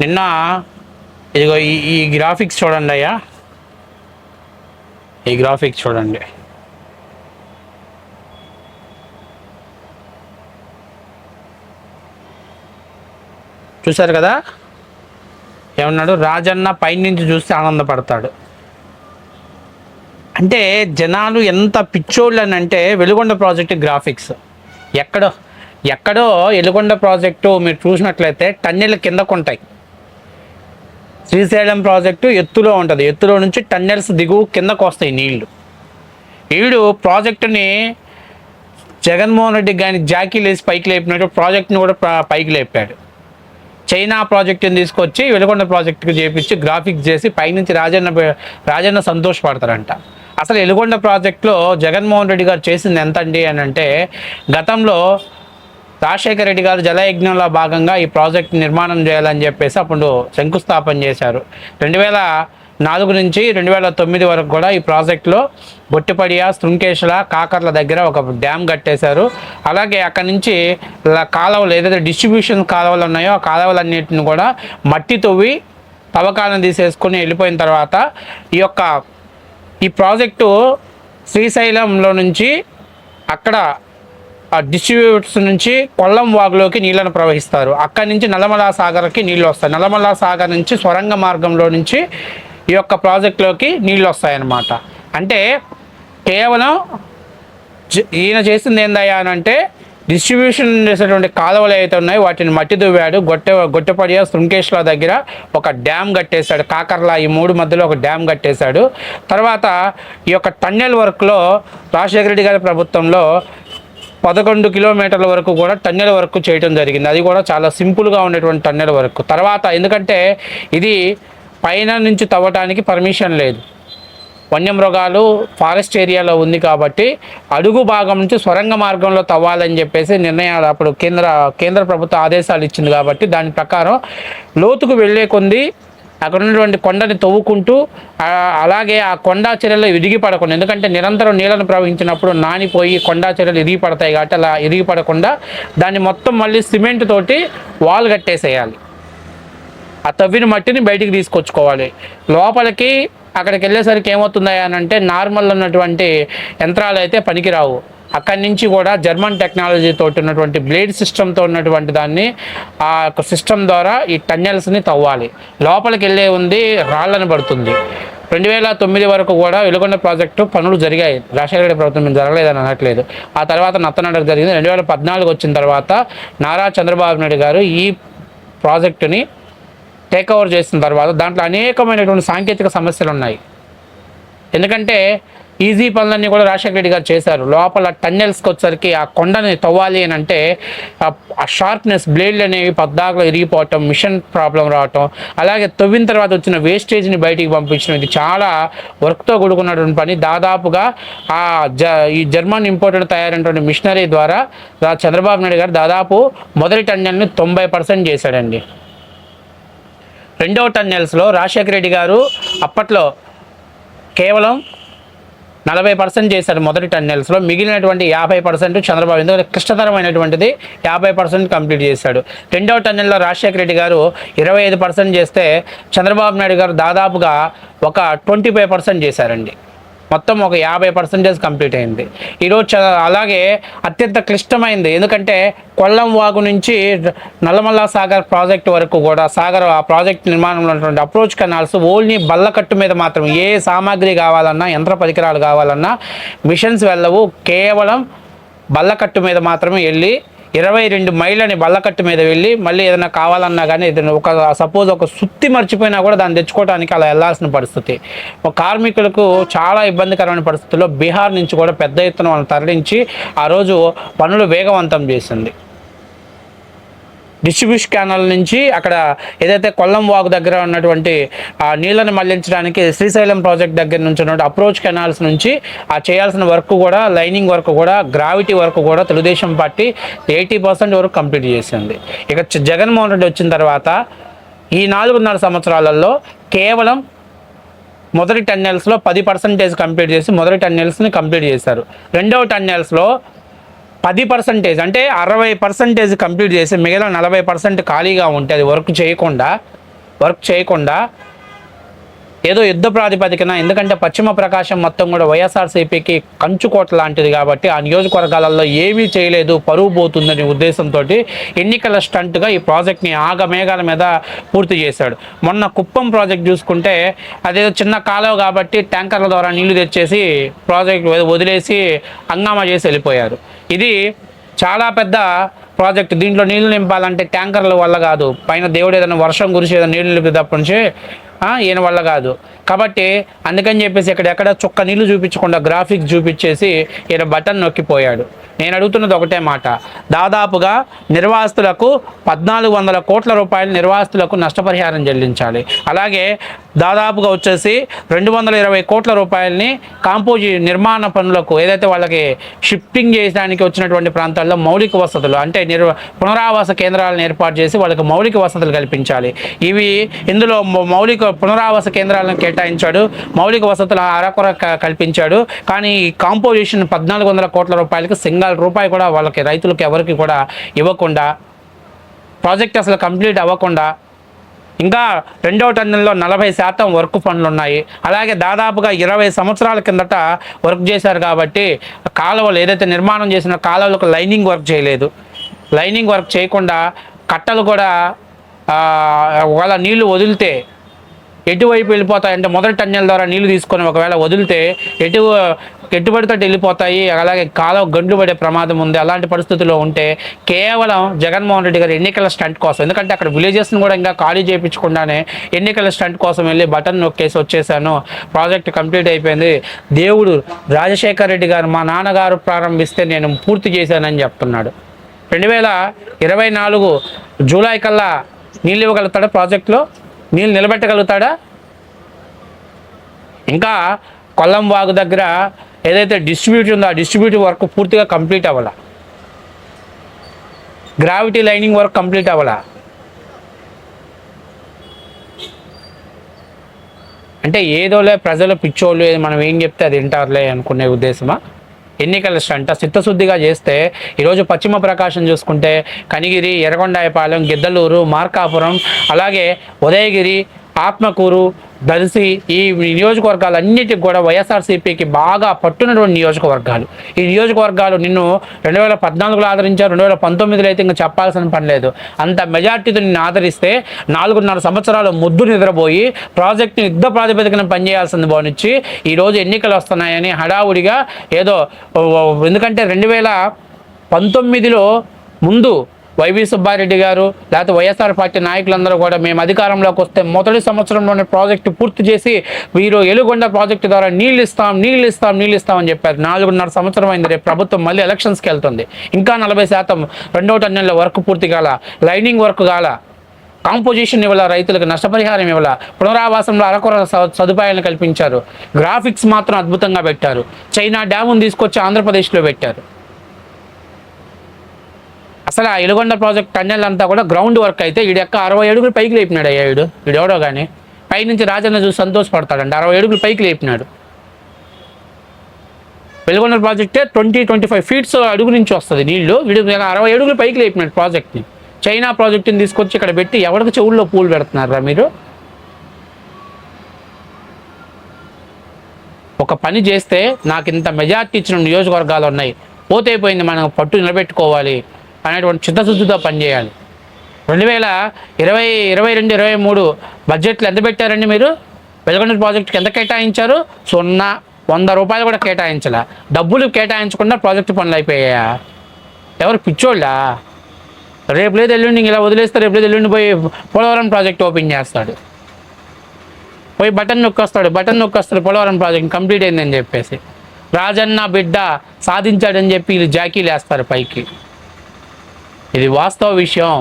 నిన్న ఇదిగో ఈ ఈ గ్రాఫిక్స్ చూడండి అయ్యా. ఈ గ్రాఫిక్స్ చూడండి. చూశారు కదా? ఏమన్నాడు? రాజన్న పైనుంచి చూస్తే ఆనందపడతాడు. అంటే జనాలు ఎంత పిచ్చోళ్ళు అని అంటే వెలుగొండ ప్రాజెక్ట్ గ్రాఫిక్స్ ఎక్కడో ఎక్కడో వెలుగొండ ప్రాజెక్టు మీరు చూసినట్లయితే టన్నెల్ కిందకు ఉంటాయి శ్రీశైలం ప్రాజెక్టు ఎత్తులో ఉంటుంది. ఎత్తులో నుంచి టన్నెల్స్ దిగువ కిందకు వస్తాయి నీళ్ళు. వీడు ప్రాజెక్టుని జగన్మోహన్ రెడ్డి కానీ జాకీ లేసి పైకి లేపినట్టు ప్రాజెక్ట్ని కూడా పైకి లేపాడు. చైనా ప్రాజెక్టుని తీసుకొచ్చి వెలుగొండ ప్రాజెక్టుకి చేపించి గ్రాఫిక్స్ చేసి పైనుంచి రాజన్న రాజన్న సంతోషపడతారంట అసలు ఎలుగొండ ప్రాజెక్టులో జగన్మోహన్ రెడ్డి గారు చేసింది ఎంత అండి అని అంటే గతంలో రాజశేఖర రెడ్డి గారు జలయజ్ఞంలో భాగంగా ఈ ప్రాజెక్ట్ నిర్మాణం చేయాలని చెప్పేసి అప్పుడు శంకుస్థాపన చేశారు. రెండు వేల నాలుగు నుంచి రెండు వేల తొమ్మిది వరకు కూడా ఈ ప్రాజెక్టులో బొట్టిపడియ శృంకేశ్వర కాకర్ల దగ్గర ఒక డ్యామ్ కట్టేశారు. అలాగే అక్కడి నుంచి కాలువలు ఏదైతే డిస్ట్రిబ్యూషన్ కాలువలు ఉన్నాయో ఆ కాలువలన్నింటిని కూడా మట్టి తవ్వి తవ్వకాలను తీసేసుకుని వెళ్ళిపోయిన తర్వాత ఈ యొక్క ఈ ప్రాజెక్టు శ్రీశైలంలో నుంచి అక్కడ డిస్ట్రిబ్యూటర్స్ నుంచి కొల్లం వాగులోకి నీళ్ళను ప్రవహిస్తారు. అక్కడి నుంచి నల్లమల సాగర్కి నీళ్ళు వస్తాయి. నల్లమల సాగర్ నుంచి స్వరంగ మార్గంలో నుంచి ఈ యొక్క ప్రాజెక్టులోకి నీళ్ళు వస్తాయన్నమాట. అంటే కేవలం ఈయన చేసింది ఏందయ్యా అని అంటే డిస్ట్రిబ్యూషన్ చేసేటువంటి కాలువలు అయితే ఉన్నాయి వాటిని మట్టి దువ్వాడు గొట్టె గొట్టెపడియ శృంకేశ్వర దగ్గర ఒక డ్యామ్ కట్టేశాడు. కాకర్లా ఈ మూడు మధ్యలో ఒక డ్యామ్ కట్టేశాడు. తర్వాత ఈ యొక్క టన్నెల్ వర్క్లో రాజశేఖర రెడ్డి గారి ప్రభుత్వంలో పదకొండు కిలోమీటర్ల వరకు కూడా టన్నెల వర్క్ చేయడం జరిగింది. అది కూడా చాలా సింపుల్గా ఉండేటువంటి టన్నెల వరకు. తర్వాత ఎందుకంటే ఇది పైన నుంచి తవ్వటానికి పర్మిషన్ లేదు. వన్యమృగాలు ఫారెస్ట్ ఏరియాలో ఉంది కాబట్టి అడుగు భాగం నుంచి స్వరంగ మార్గంలో తవ్వాలని చెప్పేసి నిర్ణయాలు అప్పుడు కేంద్ర కేంద్ర ప్రభుత్వ ఆదేశాలు ఇచ్చింది కాబట్టి దాని ప్రకారం లోతుకు వెళ్ళే కొంది అక్కడ ఉన్నటువంటి కొండని తవ్వుకుంటూ అలాగే ఆ కొండా చర్యలు ఇరిగి పడకుండా ఎందుకంటే నిరంతరం నీళ్ళను ప్రవహించినప్పుడు నానిపోయి కొండా చర్యలు ఇరిగి పడతాయి కాబట్టి అలా ఇరిగి పడకుండా దాన్ని మొత్తం మళ్ళీ సిమెంట్ తోటి వాల్ కట్టేసేయాలి. ఆ తవ్విన మట్టిని బయటికి తీసుకొచ్చుకోవాలి. లోపలికి అక్కడికి వెళ్ళేసరికి ఏమవుతుందా అని అంటే నార్మల్ ఉన్నటువంటి యంత్రాలు అయితే పనికిరావు. అక్కడి నుంచి కూడా జర్మన్ టెక్నాలజీతో ఉన్నటువంటి బ్లేడ్ సిస్టమ్తో ఉన్నటువంటి దాన్ని ఆ యొక్క సిస్టమ్ ద్వారా ఈ టన్నెల్స్ని తవ్వాలి. లోపలికి వెళ్ళే ఉంది రాళ్ళని పడుతుంది. రెండు వేల తొమ్మిది వరకు కూడా వెలుగొండ ప్రాజెక్టు పనులు జరిగాయి. రాజశేఖర రెడ్డి ప్రభుత్వం మీద జరగలేదని అనట్లేదు. ఆ తర్వాత నత్తనడక జరిగింది. రెండు వేల పద్నాలుగు వచ్చిన తర్వాత నారా చంద్రబాబు నాయుడు గారు ఈ ప్రాజెక్టుని టేక్ ఓవర్ చేసిన తర్వాత దాంట్లో అనేకమైనటువంటి సాంకేతిక సమస్యలు ఉన్నాయి. ఎందుకంటే ఈజీ పనులన్నీ కూడా రాజశేఖర రెడ్డి గారు చేశారు. లోపల టన్నెల్స్కి వచ్చేసరికి ఆ కొండని తవ్వాలి అని అంటే ఆ- షార్ప్నెస్ బ్లేడ్లు అనేవి పద్దాకలో ఇరిగిపోవటం మిషన్ ప్రాబ్లం రావటం అలాగే తవ్విన తర్వాత వచ్చిన వేస్టేజ్ని బయటికి పంపించడం ఇది చాలా వర్క్తో కూడుకున్నటువంటి పని. దాదాపుగా ఆ జ ఈ జర్మన్ ఇంపోర్టెడ్ తయారైనటువంటి మిషనరీ ద్వారా చంద్రబాబు నాయుడు గారు దాదాపు మొదటి టన్నెల్ని తొంభై పర్సెంట్ చేశాడండి. రెండవ టన్నెల్స్లో రాజశేఖర రెడ్డి గారు అప్పట్లో కేవలం నలభై పర్సెంట్ చేశారు మొదటి టన్నెల్స్లో. మిగిలినటువంటి యాభై పర్సెంట్ చంద్రబాబు ఎందుకంటే క్లిష్టతరమైనటువంటిది యాభై పర్సెంట్ కంప్లీట్ చేశాడు. రెండవ టన్నెల్లో రాజశేఖర రెడ్డి గారు ఇరవై ఐదు పర్సెంట్ చేస్తే చంద్రబాబు నాయుడు గారు దాదాపుగా ఒక ట్వంటీ ఫైవ్ పర్సెంట్ చేశారండి. మొత్తం ఒక యాభై పర్సెంటేజ్ కంప్లీట్ అయింది. ఈరోజు అలాగే అత్యంత క్లిష్టమైంది. ఎందుకంటే కొల్లం వాగు నుంచి నల్లమల్ల సాగర్ ప్రాజెక్ట్ వరకు కూడా సాగర్ ఆ ప్రాజెక్ట్ నిర్మాణంలో ఉన్నటువంటి అప్రోచ్ కెనాల్స్ ఓన్లీ బల్లకట్టు మీద మాత్రం ఏ సామాగ్రి కావాలన్నా యంత్ర పరికరాలు కావాలన్నా మిషన్స్ వెళ్ళవు. కేవలం బల్లకట్టు మీద మాత్రమే వెళ్ళి ఇరవై రెండు మైళ్ళని బల్లకట్టు మీద వెళ్ళి మళ్ళీ ఏదైనా కావాలన్నా కానీ ఏదైనా ఒక సపోజ్ ఒక సుత్తి మర్చిపోయినా కూడా దాన్ని తెచ్చుకోవడానికి అలా వెళ్ళాల్సిన పరిస్థితి. కార్మికులకు చాలా ఇబ్బందికరమైన పరిస్థితుల్లో బీహార్ నుంచి కూడా పెద్ద ఎత్తున వాళ్ళని తరలించి ఆ రోజు పనులు వేగవంతం చేసింది. డిస్ట్రిబ్యూషన్ ఛానల్ నుంచి అక్కడ ఏదైతే కొల్లం వాగు దగ్గర ఉన్నటువంటి ఆ నీళ్ళని మళ్ళించడానికి శ్రీశైలం ప్రాజెక్ట్ దగ్గర నుంచి ఉన్నటువంటి అప్రోచ్ కెనాల్స్ నుంచి ఆ చేయాల్సిన వర్క్ కూడా లైనింగ్ వర్క్ కూడా గ్రావిటీ వర్క్ కూడా తెలుగుదేశం పార్టీ ఎయిటీ పర్సెంట్ వరకు కంప్లీట్ చేసింది. ఇక జగన్మోహన్ రెడ్డి వచ్చిన తర్వాత ఈ నాలుగున్నర సంవత్సరాలలో కేవలం మొదటి టన్నెల్స్లో పది పర్సెంటేజ్ కంప్లీట్ చేసి మొదటి టన్నెల్స్ని కంప్లీట్ చేశారు. రెండవ టన్నెల్స్లో పది పర్సెంటేజ్ అంటే అరవై పర్సెంటేజ్ కంప్లీట్ చేసి మిగతా నలభై పర్సెంట్ ఖాళీగా ఉంటే అది వర్క్ చేయకుండా వర్క్ చేయకుండా ఏదో యుద్ధ ప్రాతిపదికన ఎందుకంటే పశ్చిమ ప్రకాశం మొత్తం కూడా వైఎస్ఆర్సీపీకి కంచుకోట లాంటిది కాబట్టి ఆ నియోజకవర్గాలలో ఏమీ చేయలేదు పరువు పోతుందనే ఉద్దేశంతో ఎన్నికల స్టంట్గా ఈ ప్రాజెక్ట్ని ఆగమేఘాల మీద పూర్తి చేశాడు. మొన్న కుప్పం ప్రాజెక్ట్ చూసుకుంటే అదేదో చిన్న కాలువ కాబట్టి ట్యాంకర్ల ద్వారా నీళ్ళు తెచ్చేసి ప్రాజెక్ట్ వదిలేసి హంగామా చేసి వెళ్ళిపోయారు. ఇది చాలా పెద్ద ప్రాజెక్ట్. దీంట్లో నీళ్ళు నింపాలంటే ట్యాంకర్ల వల్ల కాదు. పైన దేవుడు ఏదైనా వర్షం కురిసి ఏదైనా నీళ్ళు నింపేటప్పటి తప్ప నుంచి ఈయన వల్ల కాదు. కాబట్టి అందుకని చెప్పేసి ఇక్కడ ఎక్కడ చుక్క నీళ్ళు చూపించకుండా గ్రాఫిక్స్ చూపించేసి ఈయన బటన్ నొక్కిపోయాడు. నేను అడుగుతున్నది ఒకటే మాట. దాదాపుగా నిర్వాసితులకు పద్నాలుగు వందల కోట్ల రూపాయలు నిర్వాసితులకు నష్టపరిహారం చెల్లించాలి. అలాగే దాదాపుగా వచ్చేసి రెండు వందల ఇరవై కోట్ల రూపాయలని కాంపోజి నిర్మాణ పనులకు ఏదైతే వాళ్ళకి షిఫ్టింగ్ చేయడానికి వచ్చినటువంటి ప్రాంతాల్లో మౌలిక వసతులు అంటే నిర్వ పునరావాస కేంద్రాలను ఏర్పాటు చేసి వాళ్ళకి మౌలిక వసతులు కల్పించాలి. ఇవి ఇందులో మౌలిక పునరావాస కేంద్రాలను కేటాయించాడు. మౌలిక వసతుల అరకొర కల్పించాడు. కానీ కాంపోజిషన్ పద్నాలుగు వందల కోట్ల రూపాయలకి సింగల్ రూపాయి కూడా వాళ్ళకి రైతులకు ఎవరికి కూడా ఇవ్వకుండా ప్రాజెక్ట్ అసలు కంప్లీట్ అవ్వకుండా ఇంకా రెండవ టన్నుల్లో నలభై శాతం వర్క్ పనులు ఉన్నాయి. అలాగే దాదాపుగా ఇరవై సంవత్సరాల కిందట వర్క్ చేశారు కాబట్టి కాలువలు ఏదైతే నిర్మాణం చేసిన కాలువలకు లైనింగ్ వర్క్ చేయలేదు. లైనింగ్ వర్క్ చేయకుండా కట్టలు కూడా ఒకవేళ నీళ్ళు వదిలితే ఎటువైపు వెళ్ళిపోతాయి అంటే మొదటి టన్నెల ద్వారా నీళ్ళు తీసుకొని ఒకవేళ వదిలితే ఎటు ఎటుబడితో వెళ్ళిపోతాయి? అలాగే కాలం గండ్లు పడే ప్రమాదం ఉంది. అలాంటి పరిస్థితుల్లో ఉంటే కేవలం జగన్మోహన్ రెడ్డి గారు ఎన్నికల స్టంట్ కోసం ఎందుకంటే అక్కడ విలేజెస్ని కూడా ఇంకా ఖాళీ చేయించకుండానే ఎన్నికల స్టంట్ కోసం వెళ్ళి బటన్ నొక్కేసి వచ్చేసాను. ప్రాజెక్ట్ కంప్లీట్ అయిపోయింది. దేవుడు రాజశేఖర్ రెడ్డి గారు మా నాన్నగారు ప్రారంభిస్తే నేను పూర్తి చేశానని చెప్తున్నాడు. రెండు వేల ఇరవై నాలుగు జూలై కల్లా నీళ్ళు ఇవ్వగలుగుతాడు ప్రాజెక్టులో? నీళ్ళు నిలబెట్టగలుగుతాడా? ఇంకా కొల్లం వాగు దగ్గర ఏదైతే డిస్ట్రిబ్యూట్ ఉందో ఆ డిస్ట్రిబ్యూట్ వర్క్ పూర్తిగా కంప్లీట్ అవ్వాల? గ్రావిటీ లైనింగ్ వర్క్ కంప్లీట్ అవ్వాల? అంటే ఏదోలే ప్రజలు పిచ్చోళ్ళు మనం ఏం చెప్తే అది వింటారులే అనుకునే ఉద్దేశమా? ఎన్నికల స్టంట. చిత్తశుద్ధిగా చేస్తే ఈరోజు పశ్చిమ ప్రకాశం చూసుకుంటే కనిగిరి ఎర్రగొండాయపాలెం గిద్దలూరు మార్కాపురం అలాగే ఉదయగిరి ఆత్మకూరు దర్శి ఈ నియోజకవర్గాలన్నిటికి కూడా వైఎస్ఆర్సీపీకి బాగా పట్టునటువంటి నియోజకవర్గాలు. ఈ నియోజకవర్గాలు నిన్ను రెండు వేల పద్నాలుగులో ఆదరించారు రెండు వేల పంతొమ్మిదిలో అయితే ఇంకా చెప్పాల్సిన పని లేదు. అంత మెజార్టీతో నిన్ను ఆదరిస్తే నాలుగున్నర సంవత్సరాలు ముద్దు నిద్రపోయి ప్రాజెక్టుని యుద్ధ ప్రాతిపదికన పనిచేయాల్సింది బాగునిచ్చి ఈరోజు ఎన్నికలు వస్తున్నాయని హడావుడిగా ఏదో ఎందుకంటే రెండు వేల పంతొమ్మిదిలో ముందు వైవి సుబ్బారెడ్డి గారు లేకపోతే వైఎస్ఆర్ పార్టీ నాయకులందరూ కూడా మేము అధికారంలోకి వస్తే మొదటి సంవత్సరంలోనే ప్రాజెక్టు పూర్తి చేసి వీరు ఎలుగొండ ప్రాజెక్టు ద్వారా నీళ్ళు ఇస్తాం నీళ్ళు ఇస్తాం నీళ్ళు ఇస్తామని చెప్పారు. నాలుగున్నర సంవత్సరం అయింది రేపు ప్రభుత్వం మళ్ళీ ఎలక్షన్స్కి వెళ్తుంది. ఇంకా నలభై శాతం రెండవ టన్నెల్లో వర్క్ పూర్తి కాల లైనింగ్ వర్క్ కాల కాంపోజిషన్ ఇవ్వాల రైతులకు నష్టపరిహారం ఇవ్వాల పునరావాసంలో అరకొర సదుపాయాలను కల్పించారు. గ్రాఫిక్స్ మాత్రం అద్భుతంగా పెట్టారు. చైనా డ్యామును తీసుకొచ్చి ఆంధ్రప్రదేశ్లో పెట్టారు. అసలు ఆ ఎలుగొండ ప్రాజెక్ట్ టన్నెల్ అంతా కూడా గ్రౌండ్ వర్క్ అయితే ఈడు యొక్క అరవై అడుగులు పైకి లేపినాడు అయ్యా వీడు కానీ పైనుంచి రాజన్న చూసి సంతోషపడతాడండి అరవై అడుగులు పైకి లేపినాడు. వెలుగొండ ప్రాజెక్టే ట్వంటీ ట్వంటీ ఫైవ్ ఫీట్స్ అడుగు నుంచి వస్తుంది నీళ్ళు. వీడు అరవై అడుగులు పైకి లేపినాడు ప్రాజెక్ట్ని. చైనా ప్రాజెక్టుని తీసుకొచ్చి ఇక్కడ పెట్టి ఎవరికి చెవుల్లో పూలు పెడుతున్నారా మీరు? ఒక పని చేస్తే నాకు ఇంత మెజార్టీ ఇచ్చిన నియోజకవర్గాలు ఉన్నాయి. పోతే పోయింది మనం పట్టు నిలబెట్టుకోవాలి. అనేటువంటి చిత్తశుద్ధితో పనిచేయాలి. రెండు వేల ఇరవై ఇరవై రెండు ఇరవై మూడు బడ్జెట్లు ఎంత పెట్టారండి మీరు? వెలుగొండ ప్రాజెక్టుకి ఎంత కేటాయించారు? సున్నా వంద రూపాయలు కూడా కేటాయించాల. డబ్బులు కేటాయించకుండా ప్రాజెక్టు పనులు అయిపోయాయా? ఎవరు పిచ్చోళ్ళా? రేపు లేదు ఎల్లుండి ఇలా వదిలేస్తే రేపు లేదు ఎల్లుండి పోయి పోలవరం ప్రాజెక్ట్ ఓపెన్ చేస్తాడు. పోయి బటన్ నొక్కొస్తాడు బటన్ నొక్కొస్తాడు పోలవరం ప్రాజెక్ట్ కంప్లీట్ అయిందని చెప్పేసి. రాజన్న బిడ్డ సాధించాడని చెప్పి వీళ్ళు జాకీలు వేస్తారు పైకి. ఇది వాస్తవ విషయం.